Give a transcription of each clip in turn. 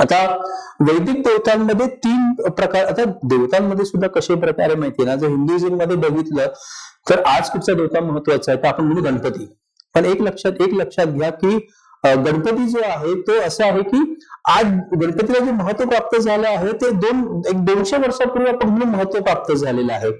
आता वैदिक देवतांमध्ये तीन प्रकार आता देवतांमध्ये सुद्धा कसे प्रकार आहे माहितीये ना? जर हिंदुइझममध्ये बघितलं तर आज कुठचा देवता महत्त्वाचा आहे? तर आपण म्हणू गणपती. पण एक लक्षात एक लक्षात घ्या की गणपती जो आहे तो असं आहे की आज गणपतीला जे महत्त्व प्राप्त झालं आहे ते दोन एक दोनशे वर्षापूर्वी आपण म्हणून महत्त्व प्राप्त झालेलं आहे.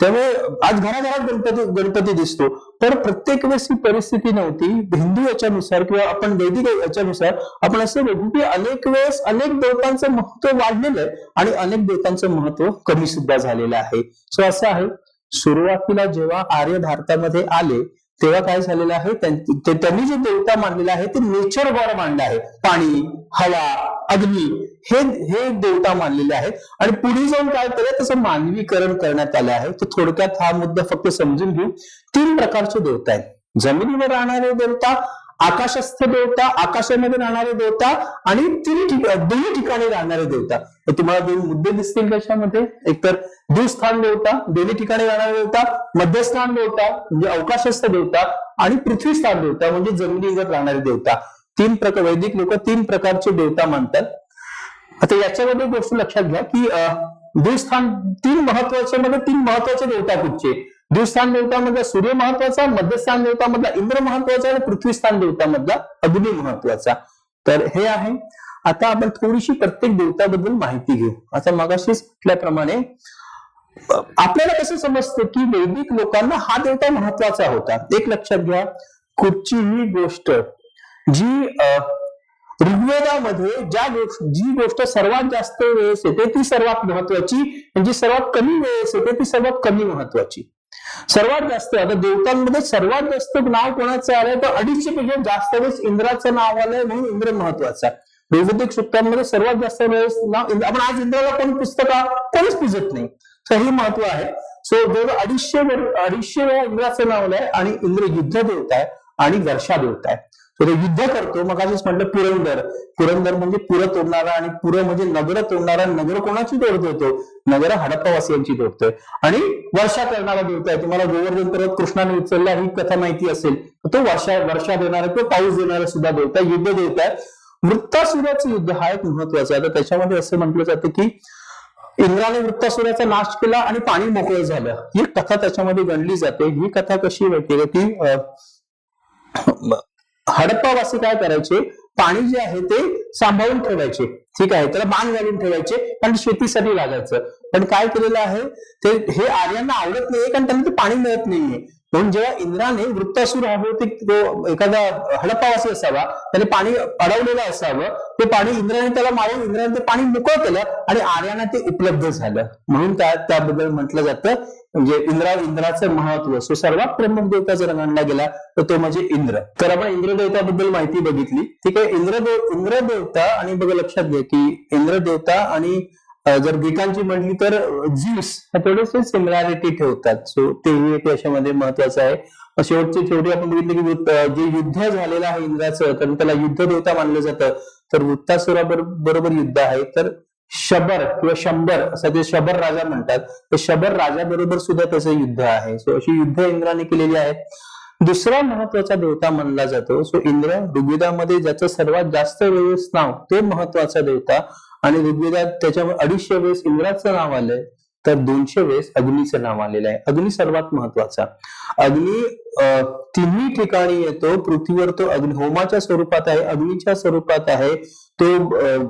त्यामुळे आज घराघरात गणपती गणपती दिसतो. तर प्रत्येक वेळेस ही परिस्थिती नव्हती. हिंदू याच्यानुसार किंवा आपण वैदिक याच्यानुसार आपण असं बघू की अनेक वेळेस अनेक देवतांचं महत्त्व वाढलेलं आहे आणि अनेक देवतांचं महत्त्व कमी सुद्धा झालेलं आहे. सो असं आहे. सुरुवातीला जेव्हा आर्य भारतामध्ये आले तेव्हा काय झालेलं आहे? त्यां- त्यांनी जे देवता मानलेला आहे ते नेचर गॉड मानलं आहे. पाणी हवा अग्नी हे हे देवता मानलेले आहेत. आणि पुढे जाऊन काय केलं तसं मानवीकरण करण्यात आलं आहे. तर थोडक्यात हा मुद्दा फक्त समजून घेऊ. तीन प्रकारचे देवता आहेत. जमिनीवर राहणारे देवता आकाशस्थ देवता आकाशामध्ये राहणारे देवता आणि तीन दोन्ही ठिकाणी राहणारे देवता. तर तुम्हाला दोन मुद्दे दिसतील त्याच्यामध्ये. एकतर दूरस्थान देवता दोन्ही ठिकाणी राहणारे देवता मध्यस्थान देवता म्हणजे अवकाशस्थ देवता आणि पृथ्वीस्थान देवता म्हणजे जमिनीवर राहणारे देवता. तीन प्रकार वैदिक लोक तीन प्रकारचे देवता मानतात. आता याच्यामध्ये गोष्ट लक्षात घ्या की देवस्थान तीन महत्त्वाचे मध्ये तीन महत्त्वाचे देवता कुठचे? दूरस्थान देवतामधला सूर्य महत्त्वाचा मध्यस्थान देवतामधला इंद्र महत्त्वाचा आणि पृथ्वीस्थान देवतामधला अग्नी महत्त्वाचा. तर हे आहे. आता आपण थोडीशी प्रत्येक देवताबद्दल माहिती घेऊ. आता मगाशीच म्हटल्याप्रमाणे आपल्याला कसं समजतं की वैदिक लोकांना हा देवता महत्त्वाचा होता? एक लक्षात घ्या. कुठचीही गोष्ट जी अं, ऋग्वेदामध्ये ज्या गोष्ट जी गोष्ट सर्वात जास्त वेळेस येते ती सर्वात महत्वाची म्हणजे सर्वात कमी वेळेस येते ती सर्वात कमी महत्वाची सर्वात जास्त आता देवतांमध्ये सर्वात जास्त नाव कोणाचं आलंय? तर अडीचशे पेक्षा जास्त वेळेस इंद्राचं नाव आलंय म्हणून इंद्र महत्त्वाचा वैदिक सूत्रांमध्ये सर्वात जास्त वेळेस नाव आपण आज इंद्राला कोण पुस्तक कोणीच पूजत नाही. तर हे महत्त्व आहे. सो जवळ अडीचशे अडीचशे वेळा इंद्राचं नाव आलंय आणि इंद्र युद्ध देवता आहे आणि वर्षा देवता आहे. तो युद्ध करतो. मग आधीच म्हटलं पुरंदर. पुरंदर म्हणजे पुर तोडणारा आणि पुर म्हणजे नगर तोडणारा नगर कोणाची तोडतो तो नगर हडप्पावासियांची तोडतोय आणि वर्षा करणारा देवता आहे तुम्हाला गोवर्धन पर्वत कृष्णाने उचलला ही कथा माहिती असेल. तो वर्षा वर्षा देणारा तो पाऊस देणारा सुद्धा देवता युद्ध देवता आहे वृत्तासुराचं युद्ध हा एक महत्त्वाचा आहे. त्याच्यामध्ये असं म्हटलं जातं की इंद्राने वृत्तासुराचा नाश केला आणि पाणी मोकळं झालं. ही कथा त्याच्यामध्ये गणली जाते. ही कथा कशी माहितीये का? ती हडप्पावासी काय करायचे? पाणी जे आहे ते सांभाळून ठेवायचे. ठीक आहे? त्याला बाण घालून ठेवायचे. कारण शेतीसाठी लागायचं. पण काय केलेलं आहे? ते हे आर्यांना आवडत नाहीये कारण त्यांना ते पाणी मिळत नाहीये. म्हणून जेव्हा इंद्राने वृत्तासूर हवं ते तो एखादा हडप्पावासी असावा त्याने पाणी अडवलेलं असावं ते पाणी इंद्राने त्याला मारून इंद्राने ते पाणी मोकळं केलं आणि आर्यांना ते उपलब्ध झालं. म्हणून त्या त्याबद्दल म्हटलं जातं म्हणजे इंद्रा इंद्राचं महत्त्व. सो सर्वात प्रमुख देवता जर मानला गेला तर तो म्हणजे इंद्र. तर आपण इंद्रदेवताबद्दल माहिती बघितली. ठीक आहे इंद्रदेव इंद्र देवता आणि बघा लक्षात घ्या की इंद्र देवता आणि जर ग्रीकांची म्हटली तर ज्यूस थोडेसे सिमिलॅरिटी ठेवतात. सो तेही एक याच्यामध्ये महत्वाचं आहे. शेवटचे शेवटची शेवटी आपण बघितलं की जे युद्ध झालेलं आहे इंद्राचं तर त्याला युद्ध देवता मानलं जातं तर वृत्तासुरा बरोबर युद्ध आहे. तर शबर किंवा शंभर असं ते शबर राजा म्हणतात तर शबर राजा बरोबर सुद्धा त्याचं युद्ध आहे. सो अशी युद्ध इंद्राने केलेली आहेत दुसरा महत्त्वाचा देवता मानला जातो. सो इंद्र ऋग्वेदामध्ये ज्याचं सर्वात जास्त वेळेस नाव ते महत्त्वाचा देवता आणि ऋग्वेदात त्याच्यावर अडीचशे वेळेस इंद्राचं नाव आलंय तर दोनशे वेळेस अग्नीचं नाव आलेलं आहे. अग्नी सर्वात महत्त्वाचा. अग्नी अं, तिन्ही ठिकाणी येतो पृथ्वीवर तो अग्नी होमाच्या स्वरूपात आहे अग्नीच्या स्वरूपात आहे तो अं,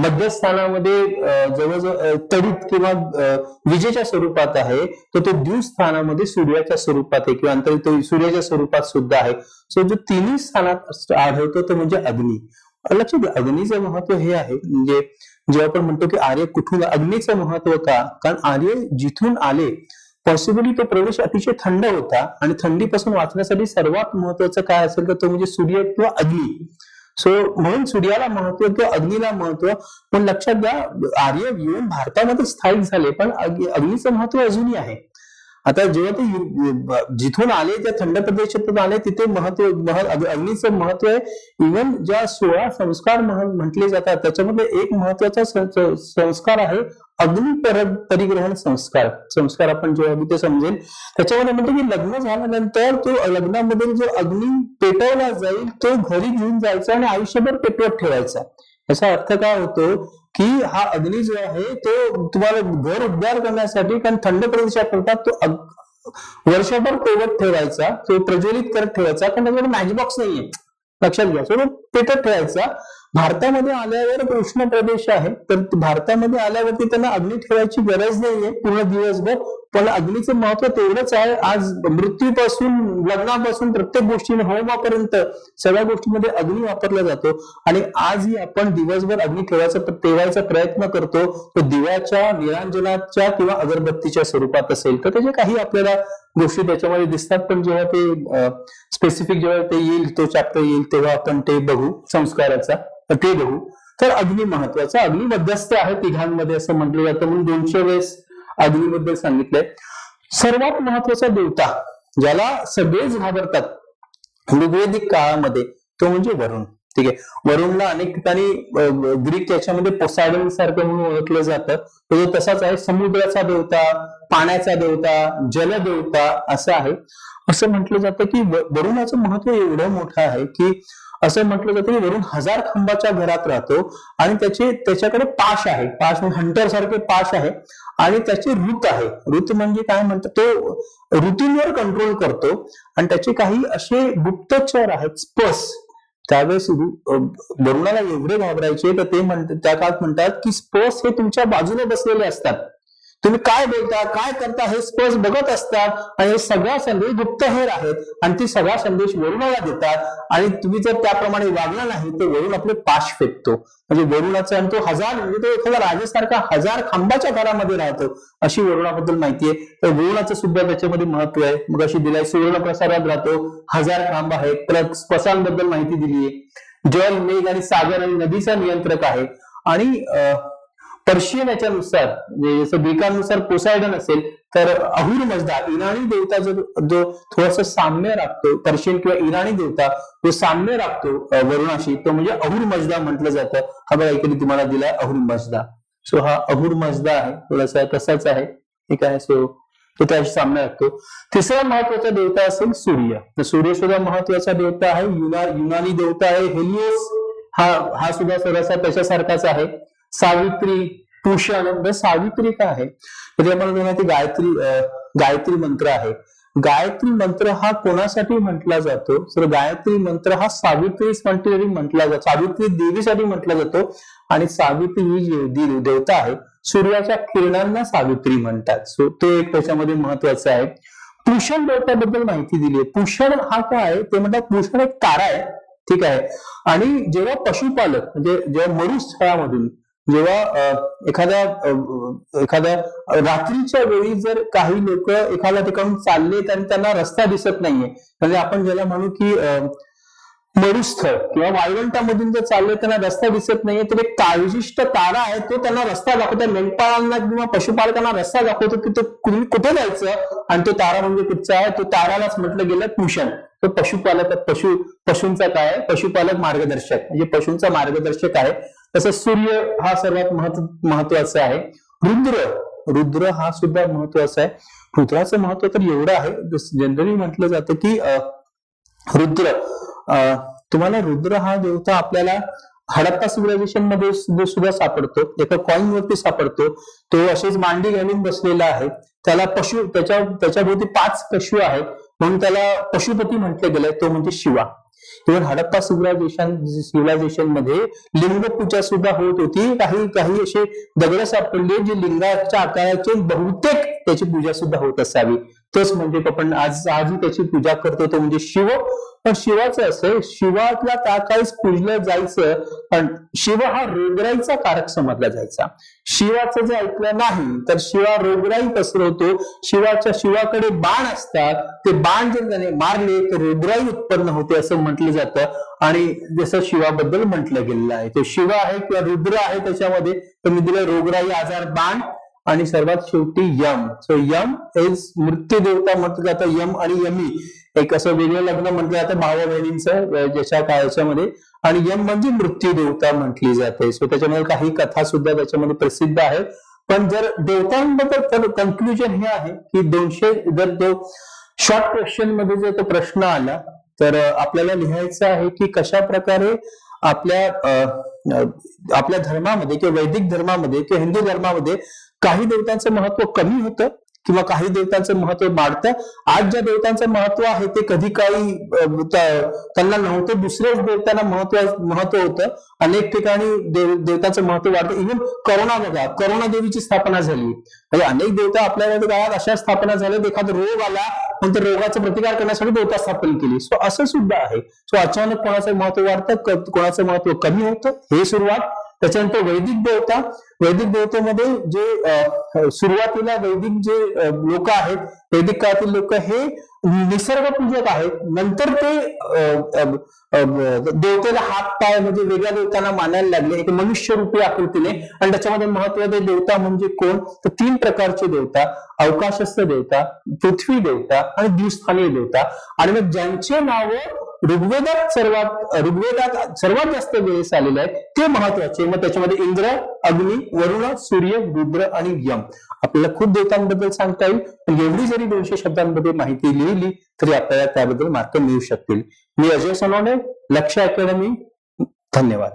मध्यस्थानामध्ये अं, जवळजवळ तडीत किंवा अं, विजेच्या स्वरूपात आहे तर तो द्युस्थानामध्ये सूर्याच्या स्वरूपात आहे किंवा अंतरित सूर्याच्या स्वरूपात सुद्धा आहे. सो जो तिन्ही स्थानात आढळतो तो म्हणजे अग्नी. लक्षात घ्या, अग्नीचं महत्त्व हे आहे म्हणजे जेव्हा आपण म्हणतो की आर्य कुठून अग्नीचं महत्त्व का? कारण आर्य जिथून आले पॉसिबली तो प्रवेश अतिशय थंड होता आणि थंडीपासून वाचण्यासाठी सर्वात महत्वाचं काय असेल तर तो म्हणजे सूर्य किंवा अग्नी. सो म्हणून सूर्याला महत्त्व किंवा अग्नीला महत्त्व पण लक्षात घ्या आर्य येऊन भारतामध्ये स्थायिक झाले पण अग्नीचं महत्त्व अजूनही आहे. आता जेव्हा ते जिथून आले त्या थंड प्रदेशातून आले तिथे महत्त्व अग्नीचं महत्त्व आहे. इव्हन ज्या सोळा संस्कार म्हटले जातात त्याच्यामध्ये एक महत्त्वाचा संस्कार आहे अग्नि पर परिग्रहण संस्कार. संस्कार आपण जेव्हा ते समजेल त्याच्यामध्ये म्हणतो की लग्न झाल्यानंतर तो लग्नामध्ये जो अग्नी पेटवला जाईल तो घरी घेऊन जायचा आणि आयुष्यभर पेटवत ठेवायचा. याचा अर्थ काय होतो की हा अग्नी जो आहे तो तुम्हाला घर उद्धार करण्यासाठी कारण थंड प्रदेशाकरता तो वर्षभर पेवत ठेवायचा तो प्रज्वलित करत ठेवायचा कारण त्याच्याकडे मॅचबॉक्स नाहीये. लक्षात घ्या. सो पेटत ठेवायचा. भारतामध्ये आल्यावर उष्ण प्रदेश आहे तर भारतामध्ये आल्यावरती त्यांना अग्नी ठेवायची गरज नाहीये. पूर्ण दिवसभर पण अग्नीचं महत्त्व तेवढंच आहे. आज मृत्यूपासून लग्नापासून प्रत्येक गोष्टीने होमापर्यंत सगळ्या गोष्टींमध्ये अग्नी वापरला जातो. आणि आजही आपण दिवसभर अग्नी ठेवायचा ठेवायचा प्रयत्न करतो. तो दिव्याच्या निरांजनाच्या किंवा अगरबत्तीच्या स्वरूपात असेल. तर त्याचे काही आपल्याला गोष्टी त्याच्यामध्ये दिसतात. पण जेव्हा ते स्पेसिफिक जेव्हा ते येईल तो चॅप्टर येईल तेव्हा आपण ते बघू. संस्काराचा तर ते बघू. तर अग्नी महत्त्वाचा. अग्नी मध्यस्थ आहे तिघांमध्ये असं म्हटलं जातं. म्हणून दोनशे वेळेस अग्नीबद्दल सांगितलंय सर्वात महत्त्वाचा देवता ज्याला सगळेच घाबरतात ऋग्वेदिक काळामध्ये तो म्हणजे वरुण. ठीक आहे? वरुणला अनेक ठिकाणी ग्रीक याच्यामध्ये पोसायडन सारखं म्हणून ओळखलं जातं. तो तसाच आहे समुद्राचा देवता पाण्याचा देवता जलदेवता असं आहे. असं म्हटलं जातं की वरुणाचं महत्त्व एवढं मोठं आहे की असं म्हटलं जातं की वरून हजार खांबाच्या घरात राहतो आणि त्याचे त्याच्याकडे पाश आहे. पाश म्हणजे हंटर सारखे पाश आहे. आणि त्याचे ऋत आहे. ऋत म्हणजे काय म्हणतात तो ऋतूंवर कंट्रोल करतो. आणि त्याचे काही असे गुप्तचर आहेत स्पस त्यावेळेस वरुणाला एवढे घाबरायचे तर ते म्हणतात त्या काळात म्हणतात की स्पर्स हे तुमच्या बाजूने बसलेले असतात. तुम्ही काय बोलता काय करता हे स्पर्श बघत असतात आणि हे सगळा संदेश गुप्तहेर आहेत आणि ते सगळा संदेश वरुणाला देतात. आणि तुम्ही जर त्याप्रमाणे वागला नाही तर वरुण आपले पाश फेकतो. म्हणजे वरुणाचा आणि तो हजार म्हणजे तो एखादा राजेसारखा हजार खांबाच्या घरामध्ये राहतो अशी वरुणाबद्दल माहिती आहे. तर वरुणाचं सुद्धा त्याच्यामध्ये महत्त्व आहे. मग अशी दिलाय सुवर्ण प्रसारात राहतो. हजार खांब आहेत. परत स्पसांबद्दल माहिती दिली आहे जल मेघ आणि सागर आणि नदीचा नियंत्रक आहे. आणि अं, पर्शियन याच्यानुसार म्हणजे जसं ग्रीकानुसार पोसायडन असेल तर अहुर मजदा इराणी देवता जो जो थोडासा साम्य राखतो पर्शियन किंवा इराणी देवता तो साम्य राखतो वरुणाशी तो म्हणजे अहुर मजदा म्हटलं जातं. हा बघा इकडे तुम्हाला दिलाय अहुर मजदा. सो हा अहुर मजदा आहे. थोडासा तसाच आहे. ठीक आहे? सो तो त्याशी सामना राखतो. तिसरा महत्त्वाचा देवता असेल सूर्य. तर सूर्य सुद्धा महत्त्वाचा देवता आहे. युना युनानी देवता आहे. हेलियस हा हा सुद्धा थोडासा त्याच्यासारखाच आहे. सावित्री तुळशी आनंद सावित्री काय आहे? तर ते मला माहिती गायत्री गायत्री मंत्र आहे. गायत्री मंत्र हा कोणासाठी म्हटला जातो? तर गायत्री मंत्र हा सावित्रीसाठी म्हटला जातो. सावित्री देवीसाठी म्हटला जातो. आणि सावित्री ही जी देवता आहे सूर्याच्या किरणांना सावित्री म्हणतात. सो ते एक त्याच्यामध्ये महत्वाचं आहे. पुषण देवताबद्दल माहिती दिली आहे. पुषण हा काय आहे? ते म्हणतात पुषण एक तारा आहे. ठीक आहे. आणि जेव्हा पशुपालक म्हणजे जेव्हा मरुस्थळामधून जेव्हा एखाद्या एखाद्या रात्रीच्या वेळी जर काही लोक एखाद्या ठिकाणून चाललेत आणि त्यांना रस्ता दिसत नाहीये म्हणजे आपण ज्याला म्हणू की मरुस्थळ किंवा वाळवंटामधून जर चालले त्यांना रस्ता दिसत नाहीये तर एक काळजिष्ट तारा आहे तो त्यांना रस्ता दाखवतो. मेंढपाळांना किंवा पशुपालकांना रस्ता दाखवतो की तो तुम्ही कुठे जायचं? आणि तो तारा म्हणजे कुठचा आहे? तो तारालाच म्हटलं गेलं पुषण तो पशुपालक पशु पशूंचा काय आहे? पशुपालक मार्गदर्शक. म्हणजे पशूंचा मार्गदर्शक आहे. तसं सूर्य हा सर्वात महत्त्व महत्त्वाचा आहे. रुद्र रुद्र हा सुद्धा महत्त्वाचा आहे. रुद्राचं महत्त्व तर एवढं आहे जनरली म्हटलं जातं की रुद्र अं, तुम्हाला रुद्र हा देवता आपल्याला हडप्पा सिव्हिलायझेशनमध्ये सुद्धा सापडतो एका कॉईन वरती सापडतो तो असेच मांडी घालून बसलेला आहे. त्याला पशु त्याच्या त्याच्याभोवती पाच पशु आहेत. म्हणून त्याला पशुपती म्हटलं गेलंय तो म्हणजे शिवा. इव्हन हडप्पा सिव्हिलायझेशन सिव्हिलायझेशनमध्ये लिंगपूजा सुद्धा होत होती. काही काही असे दगड सापडले जे लिंगाच्या आकाराचे बहुतेक त्याची पूजा सुद्धा होत असावी. तोच म्हणजे आपण आज आजही त्याची पूजा करतो तो म्हणजे शिव. पण शिवाचं असं शिवातला त्या काळीच पूजलं जायचं पण शिव हा रोगराईचा कारक समजला जायचा. शिवाचं जे ऐकलं नाही तर शिवा रोगराई पसरवतो. शिवाच्या शिवाकडे बाण असतात. ते बाण जर त्याने मारले तर रोगराई उत्पन्न होते असं म्हटलं जातं. आणि जसं शिवाबद्दल म्हटलं गेलेलं आहे. तो शिव आहे किंवा रुद्र आहे त्याच्यामध्ये तर मी दिलं रोगराई आजार बाण. आणि सर्वात शेवटी यम. सो यम इज मृत्यू देवता म्हटलं जातं यम आणि यमी. एक असं वेगळं लग्न म्हटलं जातं भावा बहिणींचं ज्याच्या काळाच्यामध्ये. आणि यम म्हणजे मृत्यू देवता म्हटली जाते. सो त्याच्यामध्ये काही कथा सुद्धा त्याच्यामध्ये प्रसिद्ध आहे. पण जर देवतांबद्दल कन्क्लुजन हे आहे की दोनशे जर तो शॉर्ट क्वेश्चनमध्ये जर तो प्रश्न आला तर आपल्याला लिहायचं आहे की कशा प्रकारे आपल्या अं, आपल्या धर्मामध्ये किंवा वैदिक धर्मामध्ये किंवा हिंदू धर्मामध्ये काही देवतांचं महत्त्व कमी होतं किंवा काही देवतांचं महत्त्व वाढतं. आज ज्या देवतांचं महत्त्व आहे ते कधी काही त्यांना नव्हतं दुसऱ्याच देवतांना महत्त्व महत्त्व होतं. अनेक ठिकाणी देव देवतांचं महत्त्व वाढतं. इव्हन करोना बघा करोना देवीची स्थापना झाली. म्हणजे अनेक देवता आपल्या गावात अशा स्थापना झाल्या एखादा रोग आला पण त्या रोगाचा प्रतिकार करण्यासाठी देवता स्थापन केली. सो असं सुद्धा आहे. सो अचानक कोणाचं महत्त्व वाढतं? कोणाचं महत्त्व कमी होतं? हे सुरुवात त्याच्यानंतर वैदिक देवता वैदिक देवतेमध्ये जे अं, सुरुवातीला वैदिक जे लोक आहेत वैदिक काळातील लोक हे निसर्ग पूजक आहेत. नंतर ते अं, देवतेला हात पाय म्हणजे वेगळ्या देवतांना मानायला लागले. एक मनुष्य रूपी आकृतीने. आणि त्याच्यामध्ये महत्त्वाचे देवता म्हणजे कोण? तर तीन प्रकारचे देवता. अवकाशस्थ देवता पृथ्वी देवता आणि द्विस्थानीय देवता. आणि मग ज्यांचे नाव ऋग्वेदात सर्वात ऋग्वेदात सर्वात जास्त वेळेस आलेले आहेत ते महत्त्वाचे. मग त्याच्यामध्ये इंद्र अग्नी वरुण सूर्य रुद्र आणि यम. आपल्याला खूप देवतांबद्दल सांगता येईल पण एवढी जरी दोनशे शब्दांमध्ये माहिती लिहिली तरी आपल्याला त्याबद्दल मार्क मिळू शकतील. मी अजय सोनवणे लक्ष अकॅडमी. धन्यवाद.